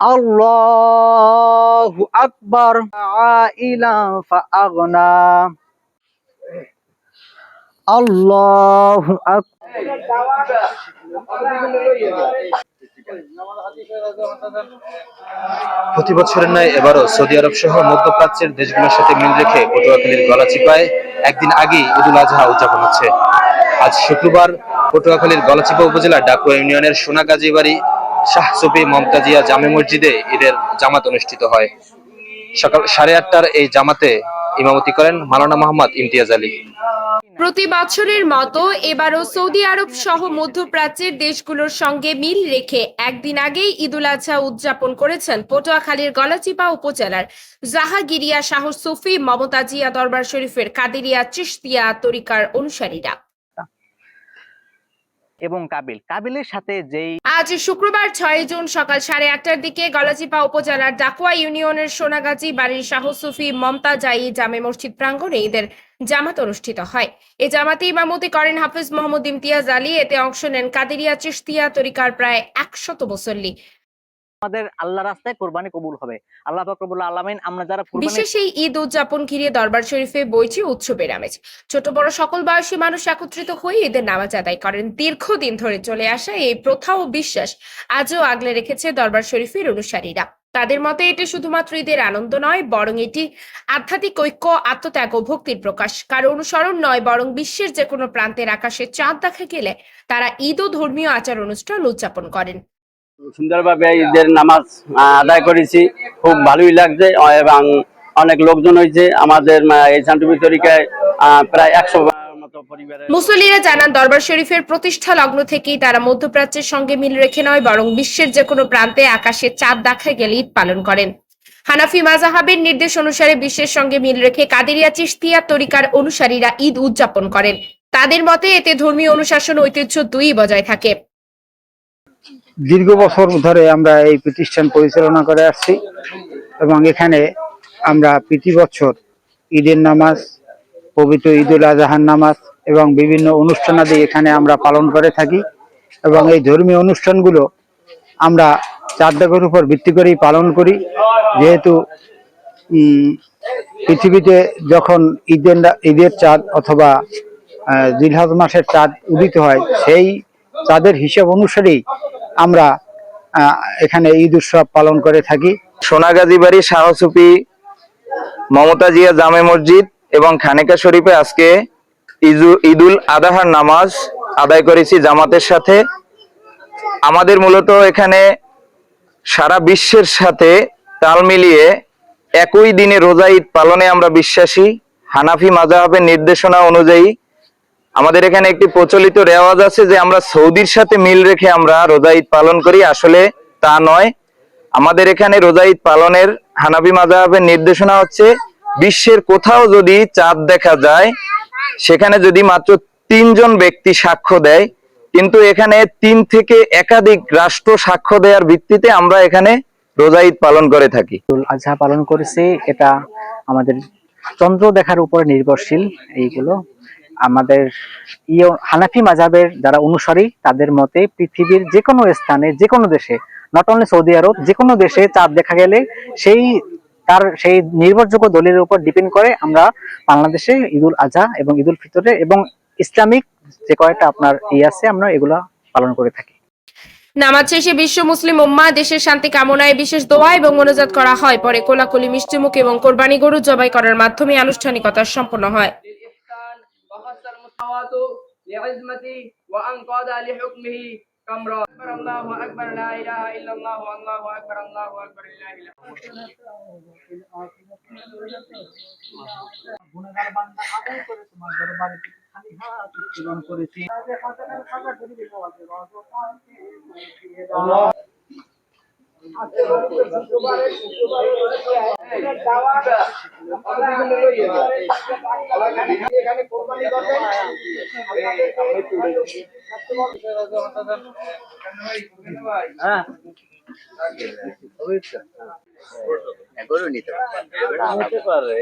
আল্লাহু আকবার। আইলা ফাআগনা। আল্লাহু প্রতি বছরের ন্যায় এবারও সৌদি আরব সহ মধ্যপ্রাচ্যের দেশগুলোর সাথে মিল রেখে পটুয়াখালীর গলাচিপায় একদিন আগেই ঈদুল আজহা উদযাপন হচ্ছে। আজ শুক্রবার পটুয়াখালীর গলাচিপা উপজেলার ডাকুয়া ইউনিয়নের সোনাগাজী বাড়ি শাহ সুফি মমতাজিয়া জামে মসজিদে ঈদের জামাত অনুষ্ঠিত হয়। সকাল সাড়ে আটটার এই জামাতে ইমামতি করেন মালানা মোহাম্মদ ইমতিয়াজ আলী। প্রতি বছরের মতো এবারও সৌদি আরব সহ মধ্যপ্রাচ্যের দেশগুলোর সঙ্গে মিল রেখে একদিন আগেই ঈদুল আজহা উদযাপন করেছেন পটুয়াখালীর গলাচিপা উপজেলার জাহাগিরিয়া শাহ সুফি মমতাজিয়া দরবার শরীফের কাদেরিয়া চিশতিয়া তরিকার অনুসারীরা। এবং কাবিল। কাবিলের সাথে যেই আজ শুক্রবার ছয় জুন সকাল সাড়ে আটটার দিকে গলাচিপা উপজেলার ডাকুয়া ইউনিয়নের সোনাগাজী বাড়ির শাহ সুফি মমতা জাই জামে মসজিদ প্রাঙ্গণে ঈদের জামাত অনুষ্ঠিত হয়। এ জামাতে ইমামতি করেন হাফিজ মোহাম্মদ ইমতিয়াজ আলী। এতে অংশ নেন কাদেরিয়া চিশতিয়া তরিকার প্রায় একশত মুসল্লি। আমাদের আল্লাহ রাস্তায় কোরবানি কবুল হবে। আল্লাহ পাক রব্বুল আলামিন আমরা যারা বিশেষ এই ঈদ উদযাপন ঘিরে দরবার শরীফে বইছে উৎসবের আমেজ ছোট বড় সকল বয়সী মানুষ একত্রিত হয়ে ঈদের নামাজ আদায় করেন। দীর্ঘদিন ধরে চলে আসা এই প্রথা ও বিশ্বাস আজও আগলে রেখেছে দরবার শরীফের অনুসারীরা। তাদের মতে এটি শুধুমাত্র ঈদের আনন্দ নয়, বরং এটি আধ্যাত্মিক ঐক্য, আত্মত্যাগ ও ভক্তির প্রকাশ। কারও অনুসরণ নয়, বরং বিশ্বের যে কোনো প্রান্তের আকাশে চাঁদ দেখা গেলে তারা ঈদ ও ধর্মীয় আচার অনুষ্ঠান উদযাপন করেন। সুন্দরভাবে ঈদের নামাজ আদায় করেছি। খুব ভালোই লাগছে এবং অনেক লোকজন হয়েছে। আমাদের এই শান্তিপুর তরিকায় প্রায় একশো মুসল্লিরা জানান, দরবার শরীফের প্রতিষ্ঠা লগ্ন থেকেই তারা মধ্যপ্রাচ্যের সঙ্গে মিল রেখে নয়, বরং বিশ্বের যে কোনো প্রান্তে আকাশে চাঁদ দেখা গেলে ঈদ পালন করেন। হানাফি মাজাহাবের নির্দেশ অনুসারে বিশ্বের সঙ্গে মিল রেখে কাদেরিয়া, চিশতিয়া তরিকার অনুসারীরা ঈদ উদযাপন করেন। তাদের মতে, এতে ধর্মীয় অনুশাসন ঐতিহ্য দুই বজায় থাকে। দীর্ঘ বছর ধরে আমরা এই প্রতিষ্ঠান পরিচালনা করে আসছি এবং এখানে আমরা প্রতি বছর ঈদের নামাজ, পবিত্র ঈদুল আজহার নামাজ এবং বিভিন্ন অনুষ্ঠানাদি এখানে আমরা পালন করে থাকি এবং এই ধর্মীয় অনুষ্ঠানগুলো আমরা চার দাগের উপর ভিত্তি করেই পালন করি। যেহেতু পৃথিবীতে যখন ঈদের ঈদের চাঁদ অথবা জিলহজ মাসের চাঁদ উদিত হয়, সেই চাঁদের হিসাব অনুসারেই আমরা এখানে ঈদ উৎসব পালন করে থাকি। সোনাগাজী বাড়ি শাহসুফি মমতাজিয়া জামে মসজিদ এবং খানেকা শরীফে আজকে ঈদুল আদাহার নামাজ আদায় করেছি জামাতের সাথে। আমাদের মূলত এখানে সারা বিশ্বের সাথে তাল মিলিয়ে একই দিনে রোজা ঈদ পালনে আমরা বিশ্বাসী। হানাফি মাজাহাবের নির্দেশনা অনুযায়ী আমাদের এখানে একটি প্রচলিত রেওয়াজ আছে যে আমরা সৌদির সাথে মিল রেখে আমরা রোজা ঈদ পালন করি। আসলে তা নয়। আমাদের এখানে রোজা ঈদ পালনের হানাবি মাজাহাবের নির্দেশনা হচ্ছে, বিশ্বের কোথাও যদি চাঁদ দেখা যায়, সেখানে যদি মাত্র তিনজন ব্যক্তি সাক্ষ্য দেয়, কিন্তু এখানে তিন থেকে একাধিক রাষ্ট্র সাক্ষ্য দেওয়ার ভিত্তিতে আমরা এখানে রোজা ঈদ পালন করে থাকি। আজহা পালন করেছি, এটা আমাদের চন্দ্র দেখার উপর নির্ভরশীল, এইগুলো। আমাদের হানাফি মাজাবের যারা অনুসারী, তাদের মতে পৃথিবীর যে কোনো স্থানে যে কোনো দেশে নট অনলি সৌদি আরব যে কোনো দেশে চাঁদ দেখা গেলে সেই তার সেই নির্ভরযোগ্য দলের উপর ডিপেন্ড করে আমরা বাংলাদেশে ঈদুল আজহা এবং ঈদুল ফিতরে এবং ইসলামিক যে কয়েকটা আপনার ই আছে, আমরা এগুলা পালন করে থাকি। নামাজ শেষে বিশ্ব মুসলিম উম্মা দেশের শান্তি কামনায় বিশেষ দোয়া এবং অনুজাত করা হয়। পরে কোলাকুলি, মিষ্টিমুখ এবং কোরবানি গরু জবাই করার মাধ্যমে আনুষ্ঠানিকতা সম্পন্ন হয়। السماوات لعزمتي وأنقاد لحكمه كمرا أكبر الله أكبر لا إله إلا الله الله أكبر الله أكبر لا إله الله হ্যাঁ করুন নিতে পারে